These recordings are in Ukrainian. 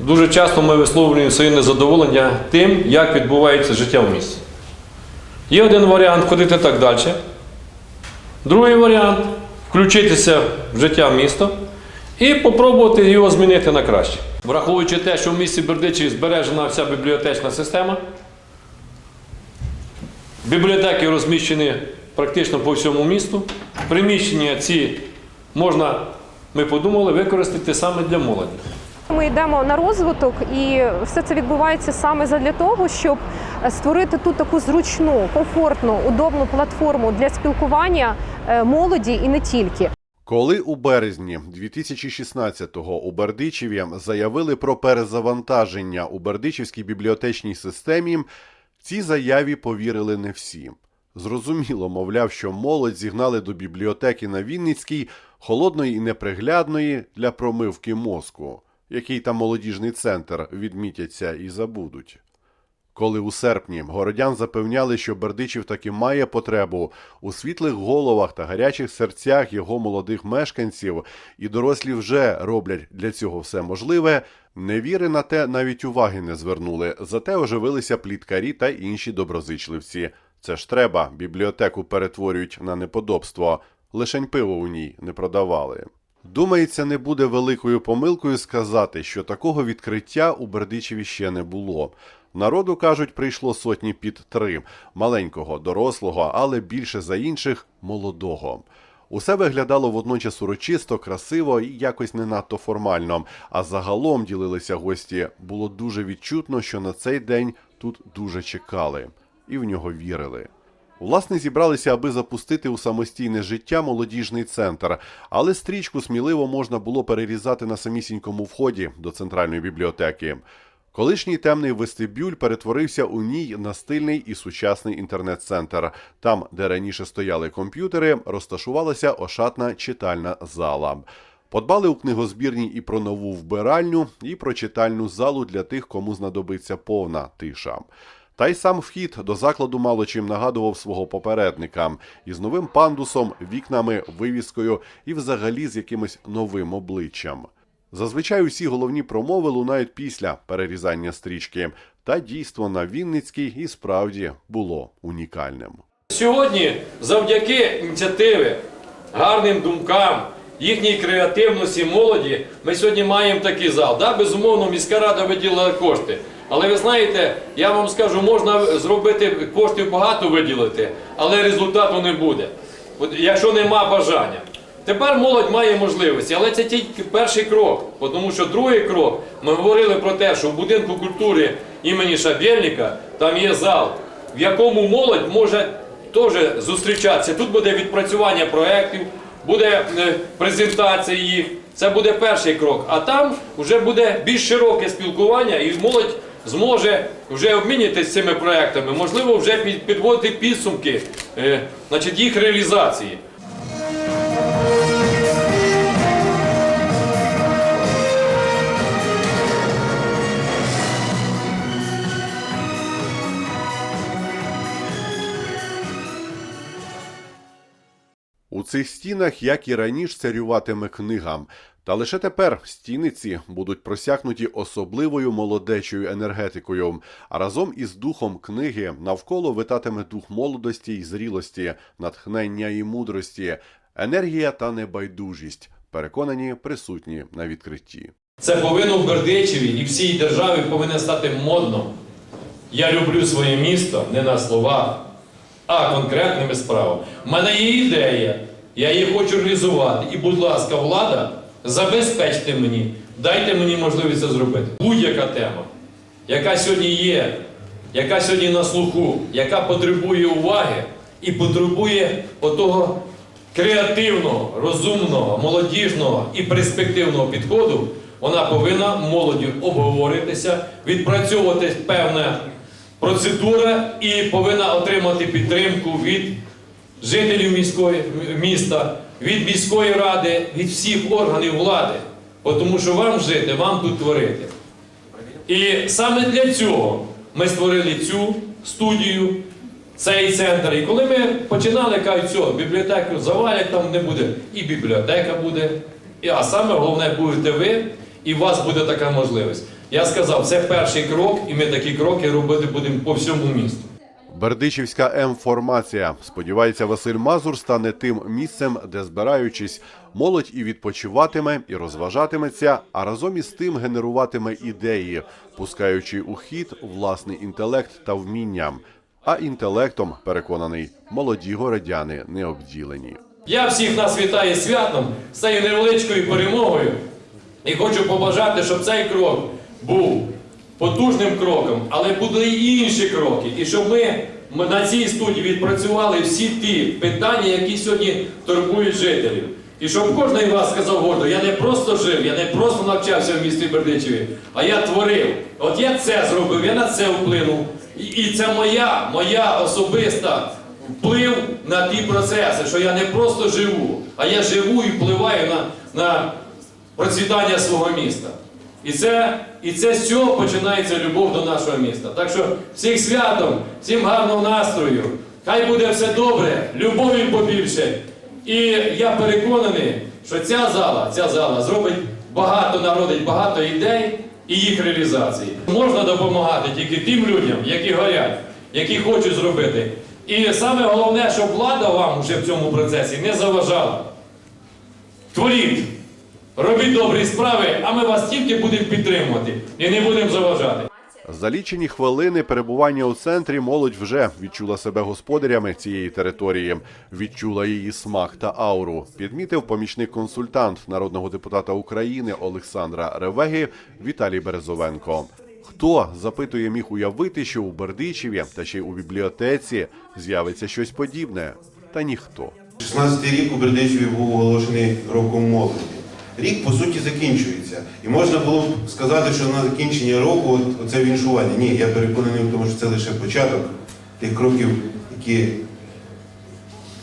Дуже часто ми висловлюємо своє незадоволення тим, як відбувається життя в місті. Є один варіант ходити так далі. Другий варіант включитися в життя міста і спробувати його змінити на краще. Враховуючи те, що в місті Бердичеві збережена вся бібліотечна система, бібліотеки розміщені практично по всьому місту. Приміщення ці можна, ми подумали, використати саме для молоді. Ми йдемо на розвиток, і все це відбувається саме задля того, щоб створити тут таку зручну, комфортну, удобну платформу для спілкування е, молоді і не тільки. Коли у березні 2016-го у Бердичеві заявили про перезавантаження у Бердичівській бібліотечній системі, цій заяві повірили не всі. Зрозуміло, мовляв, що молодь зігнали до бібліотеки на Вінницькій холодної і неприглядної для промивки мозку, який там молодіжний центр відмітяться і забудуть. Коли у серпні городян запевняли, що Бердичів таки має потребу у світлих головах та гарячих серцях його молодих мешканців, і дорослі вже роблять для цього все можливе, невіри на те навіть уваги не звернули, зате оживилися пліткарі та інші доброзичливці. Це ж треба, бібліотеку перетворюють на неподобство, лишень пиво у ній не продавали. Думається, не буде великою помилкою сказати, що такого відкриття у Бердичеві ще не було. Народу, кажуть, прийшло сотні під три маленького, дорослого, але більше за інших молодого. Усе виглядало водночас урочисто, красиво і якось не надто формально. А загалом ділилися гості. Було дуже відчутно, що на цей день тут дуже чекали і в нього вірили. Власне, зібралися, аби запустити у самостійне життя молодіжний центр, але стрічку сміливо можна було перерізати на самісінькому вході до центральної бібліотеки. Колишній темний вестибюль перетворився у ній на стильний і сучасний інтернет-центр. Там, де раніше стояли комп'ютери, розташувалася ошатна читальна зала. Подбали у книгозбірні і про нову вбиральню, і про читальну залу для тих, кому знадобиться повна тиша. Та й сам вхід до закладу мало чим нагадував свого попередника із новим пандусом, вікнами, вивіскою і взагалі з якимось новим обличчям. Зазвичай усі головні промови лунають після перерізання стрічки, та дійство на Вінницькій і справді було унікальним. Сьогодні, завдяки ініціативи, гарним думкам, їхній креативності молоді, ми сьогодні маємо такий зал. Да, безумовно, міська рада виділила кошти. Але ви знаєте, я вам скажу, можна зробити коштів багато виділити, але результату не буде. Якщо нема бажання. Тепер молодь має можливості, але це тільки перший крок. Тому що другий крок, ми говорили про те, що в будинку культури імені Шабєльника там є зал, в якому молодь може теж зустрічатися. Тут буде відпрацювання проєктів, буде е, презентація їх. Це буде перший крок. А там вже буде більш широке спілкування, і молодь зможе вже обмінятися цими проектами, можливо, вже підводити підсумки е, значить, їх реалізації. У цих стінах, як і раніше, царюватиме книгам. Та лише тепер стіни ці будуть просякнуті особливою молодечою енергетикою. А разом із духом книги навколо витатиме дух молодості й зрілості, натхнення і мудрості, енергія та небайдужість, переконані присутні на відкритті. Це повинно в Бердичеві і всій державі повинно стати модно. Я люблю своє місто не на словах, а конкретними справами. У мене є ідея, я її хочу реалізувати. І, будь ласка, влада, забезпечте мені, дайте мені можливість це зробити. Будь-яка тема, яка сьогодні є, яка сьогодні на слуху, яка потребує уваги і потребує отого креативного, розумного, молодіжного і перспективного підходу, вона повинна молоді обговоритися, відпрацьовувати певна процедура і повинна отримати підтримку від жителів міської, міста, від міської ради, від всіх органів влади. Тому що вам жити, вам тут творити. І саме для цього ми створили цю студію, цей центр. І коли ми починали, кажуть, все, бібліотеку завалять, там не буде. І бібліотека буде, а саме головне будете ви, і у вас буде така можливість. Я сказав, це перший крок, і ми такі кроки робити будемо по всьому місту. Бердичівська М-формація. Сподівається, Василь Мазур стане тим місцем, де збираючись, молодь і відпочиватиме, і розважатиметься, а разом із тим генеруватиме ідеї, пускаючи у хід власний інтелект та вміння. А інтелектом, переконаний, молоді городяни не обділені. Я всіх нас вітаю святом, з цією невеличкою перемогою. І хочу побажати, щоб цей крок був потужним кроком, але були і інші кроки. І щоб ми, на цій студії відпрацювали всі ті питання, які сьогодні турбують жителів. І щоб кожен із вас сказав гордо, я не просто жив, я не просто навчався в місті Бердичеві, а я творив. От я це зробив, я на це вплинув. І, і це моя, моя особиста вплив на ті процеси, що я не просто живу, а я живу і впливаю на, на процвітання свого міста. І це, і це з цього починається любов до нашого міста. Так що всіх святом, всім гарного настрою. Хай буде все добре, любові побільше. І я переконаний, що ця зала, ця зала зробить багато, народить багато ідей і їх реалізації. Можна допомагати тільки тим людям, які горять, які хочуть зробити. І саме головне, щоб влада вам вже в цьому процесі не заважала. Творіть, робіть добрі справи, а ми вас тільки будемо підтримувати і не будемо заважати. За лічені хвилини перебування у центрі молодь вже відчула себе господарями цієї території, відчула її смак та ауру. Підмітив помічник консультант народного депутата України Олександра Ревеги Віталій Березовенко. Хто запитує, міг уявити, що у Бердичеві та ще й у бібліотеці з'явиться щось подібне? Та ніхто. 16-й рік у Бердичеві був оголошений роком молоді. Рік, по суті, закінчується. І можна було б сказати, що на закінчення року оце віншування. Ні, я переконаний в тому, що це лише початок тих кроків, які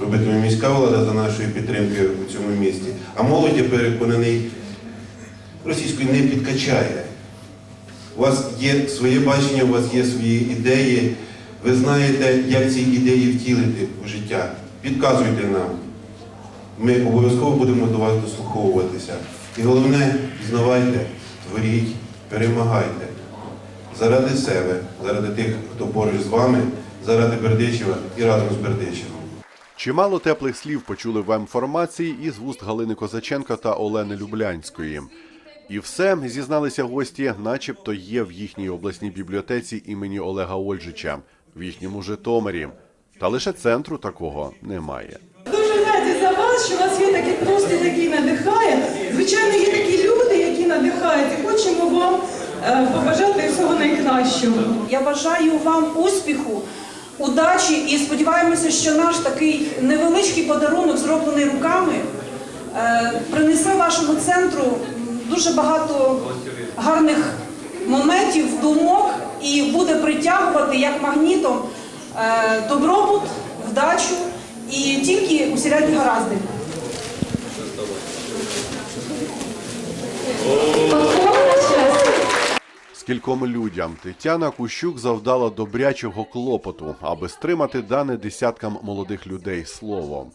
робитиме міська влада за нашої підтримки у цьому місті. А молодь, я переконаний, російською не підкачає. У вас є своє бачення, у вас є свої ідеї. Ви знаєте, як ці ідеї втілити в життя. Підказуйте нам. Ми обов'язково будемо до вас дослуховуватися. І головне, пізнавайте, творіть, перемагайте. Заради себе, заради тих, хто поруч з вами, заради Бердичева і разом з Бердичевом. Чимало теплих слів почули в М-формації із вуст Галини Козаченка та Олени Люблянської. І все зізналися гості, начебто є в їхній обласній бібліотеці імені Олега Ольжича, в їхньому Житомирі. Та лише центру такого немає. Вас, що у вас є такий простір, який надихає. Звичайно, є такі люди, які надихають, і хочемо вам е, побажати всього найкращого. Я бажаю вам успіху, удачі і сподіваємося, що наш такий невеличкий подарунок, зроблений руками, е, принесе вашому центру дуже багато гарних моментів, думок і буде притягувати як магнітом е, добробут, вдачу і тільки усілякі гаразди. Кільком людям Тетяна Кущук завдала добрячого клопоту, аби стримати дане десяткам молодих людей словом.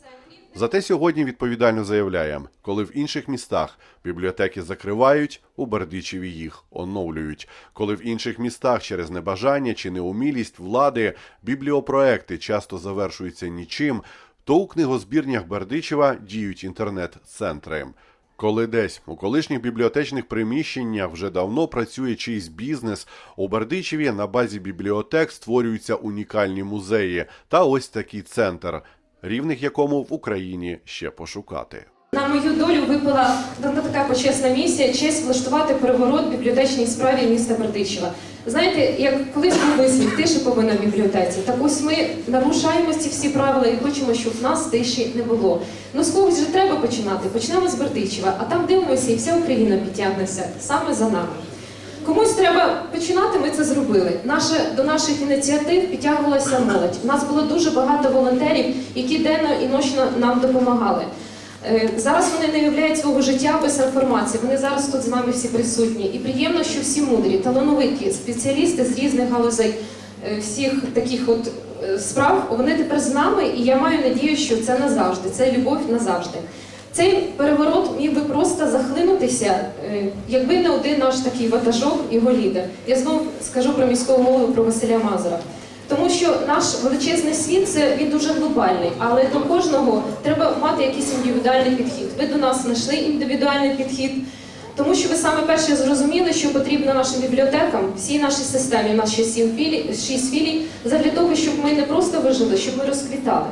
Зате сьогодні відповідально заявляє, коли в інших містах бібліотеки закривають, у Бердичеві їх оновлюють. Коли в інших містах через небажання чи неумілість влади бібліопроекти часто завершуються нічим, то у книгозбірнях Бердичева діють інтернет-центри. Коли десь у колишніх бібліотечних приміщеннях вже давно працює чийсь бізнес, у Бердичеві на базі бібліотек створюються унікальні музеї та ось такий центр, рівних якому в Україні ще пошукати. На мою долю випала дана така почесна місія честь влаштувати переворот бібліотечній справі міста Бердичева. Знаєте, як колись був вислів, тиша повинна в бібліотеці. Так ось ми нарушаємо ці всі правила і хочемо, щоб в нас тиші не було. Ну з когось же треба починати. Почнемо з Бердичева, а там дивимося, і вся Україна підтягнеться саме за нами. Комусь треба починати, ми це зробили. Наше, до наших ініціатив підтягувалася молодь. У нас було дуже багато волонтерів, які денно і ночно нам допомагали. Е, Зараз вони не уявляють свого життя без інформації. Вони зараз тут з нами всі присутні. І приємно, що всі мудрі, талановиті, спеціалісти з різних галузей е, всіх таких от е, справ, вони тепер з нами, і я маю надію, що це назавжди, це любов назавжди. Цей переворот міг би просто захлинутися, е, якби не один наш такий ватажок, його лідер. Я знову скажу про міського голову про Василя Мазура. Тому що наш величезний світ це він дуже глобальний, але до кожного треба мати якийсь індивідуальний підхід. Ви до нас знайшли індивідуальний підхід, тому що ви саме перше зрозуміли, що потрібно нашим бібліотекам, всій нашій системі, ще сім філій, шість філій, задля того, щоб ми не просто вижили, щоб ми розквітали.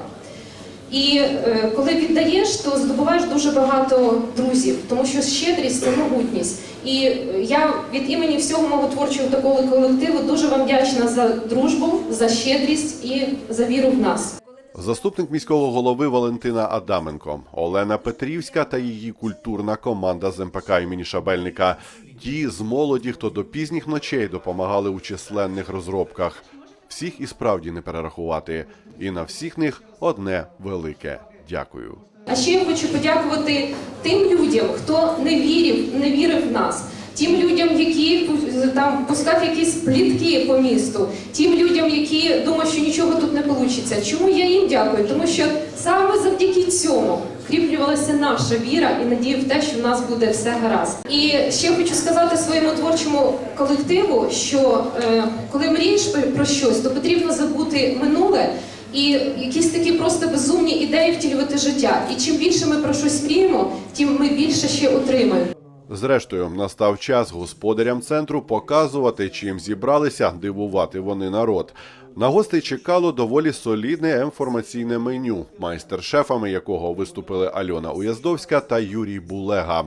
І е, коли віддаєш, то здобуваєш дуже багато друзів, тому що щедрість це могутність. І е, я від імені всього мого творчого такого колективу дуже вам вдячна за дружбу, за щедрість і за віру в нас. Заступник міського голови Валентина Адаменко, Олена Петрівська та її культурна команда з МПК імені Шабельника. Ті з молоді, хто до пізніх ночей допомагали у численних розробках. Всіх і справді не перерахувати. І на всіх них одне велике дякую. А ще я хочу подякувати тим людям, хто не вірив, не вірив в нас. Тим людям, які там пускав якісь плітки по місту, тим людям, які думають, що нічого тут не вийде. Чому я їм дякую? Тому що саме завдяки цьому кріплювалася наша віра і надія в те, що в нас буде все гаразд. І ще хочу сказати своєму творчому колективу, що е, коли мрієш про щось, то потрібно забути минуле і якісь такі просто безумні ідеї втілювати життя. І чим більше ми про щось мріємо, тим ми більше ще отримаємо. Зрештою, настав час господарям центру показувати, чим зібралися, дивувати вони народ. На гостей чекало доволі солідне інформаційне меню, майстер-шефами якого виступили Альона Уяздовська та Юрій Булега.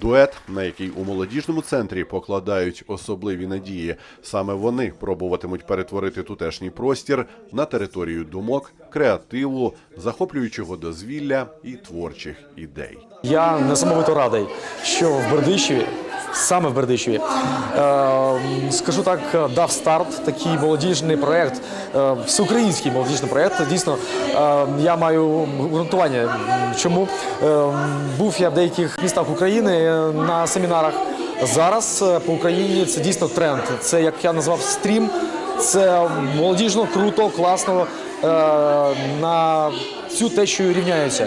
Дует, на який у молодіжному центрі покладають особливі надії. Саме вони пробуватимуть перетворити тутешній простір на територію думок, креативу, захоплюючого дозвілля і творчих ідей. Я несамовито радий, що в Бердичеві, саме в Бердичеві, е, скажу так, дав старт такий молодіжний проєкт, е, всеукраїнський молодіжний проєкт. Дійсно, е, я маю ґрунтування. Чому Е, був я в деяких містах України е, на семінарах. Зараз е, по Україні це дійсно тренд. Це як я назвав стрім. Це молодіжно, круто, класно е, на цю течію рівняються.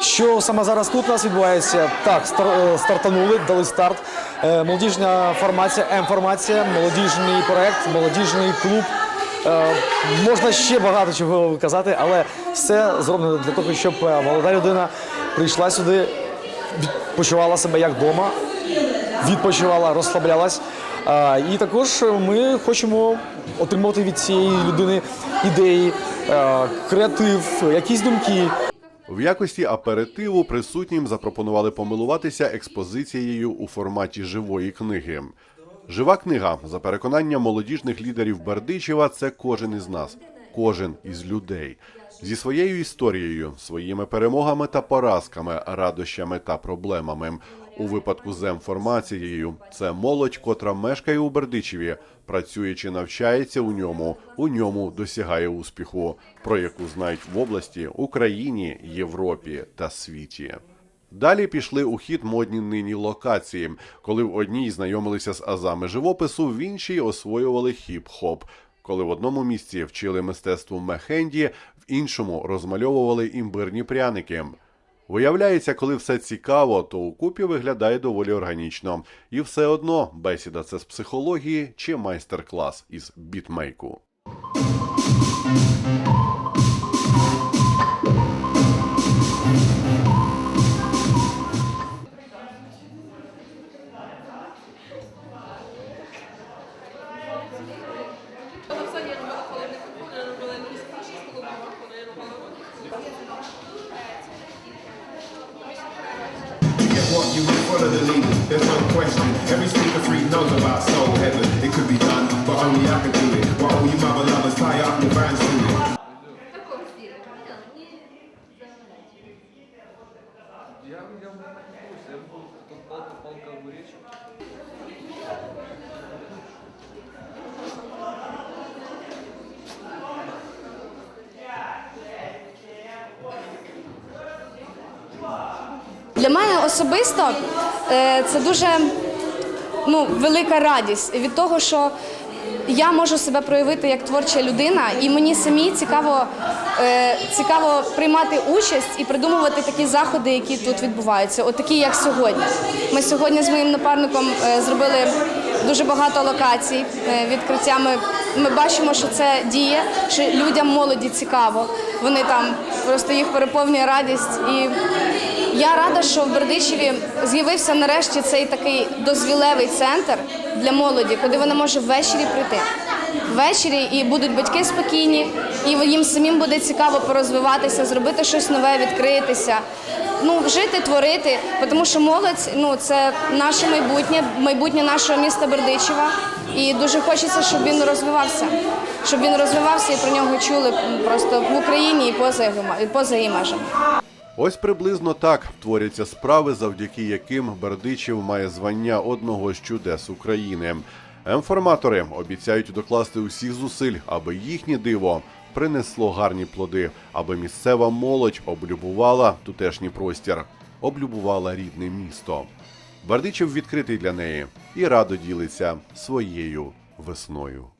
Що саме зараз тут у нас відбувається? Так, стар- е, стартанули, дали старт. Е, Молодіжна формація, М-формація, молодіжний проект, молодіжний клуб. Е, Можна ще багато чого казати, але все зроблено для того, щоб молода людина прийшла сюди, почувала себе як вдома, відпочивала, розслаблялась. І також ми хочемо отримати від цієї людини ідеї, креатив, якісь думки. В якості аперитиву присутнім запропонували помилуватися експозицією у форматі живої книги. Жива книга, за переконанням молодіжних лідерів Бердичева, це кожен із нас, кожен із людей. Зі своєю історією, своїми перемогами та поразками, радощами та проблемами. У випадку з інформацією це молодь, котра мешкає у Бердичеві, працює чи навчається у ньому, у ньому досягає успіху, про яку знають в області, Україні, Європі та світі. Далі пішли у хід модні нині локації, коли в одній знайомилися з азами живопису, в іншій освоювали хіп-хоп. Коли в одному місці вчили мистецтву мехенді, в іншому розмальовували імбирні пряники. Виявляється, коли все цікаво, то у купі виглядає доволі органічно. І все одно бесіда це з психології чи майстер-клас із бітмейку. Question. Every speaker freak knows about soul heaven. It could be done, but only I could do it. While all you mother lovers tie up your bands to it. Для мене особисто е, це дуже ну, велика радість від того, що я можу себе проявити як творча людина, і мені самі цікаво, е, цікаво приймати участь і придумувати такі заходи, які тут відбуваються, от такі, як сьогодні. Ми сьогодні з моїм напарником е, зробили дуже багато локацій е, відкриття. Ми, ми бачимо, що це діє, що людям молоді цікаво. Вони там просто їх переповнює радість. І я рада, що в Бердичеві з'явився нарешті цей такий дозвілевий центр для молоді, куди вона може ввечері прийти. Ввечері і будуть батьки спокійні, і їм самим буде цікаво порозвиватися, зробити щось нове, відкритися. Ну, жити, творити, тому що молодь ну це наше майбутнє, майбутнє нашого міста Бердичева. І дуже хочеться, щоб він розвивався, щоб він розвивався і про нього чули просто в Україні і поза і поза її межами. Ось приблизно так творяться справи, завдяки яким Бердичів має звання одного з чудес України. Інформатори обіцяють докласти усіх зусиль, аби їхнє диво принесло гарні плоди, аби місцева молодь облюбувала тутешній простір, облюбувала рідне місто. Бердичів відкритий для неї і радо ділиться своєю весною.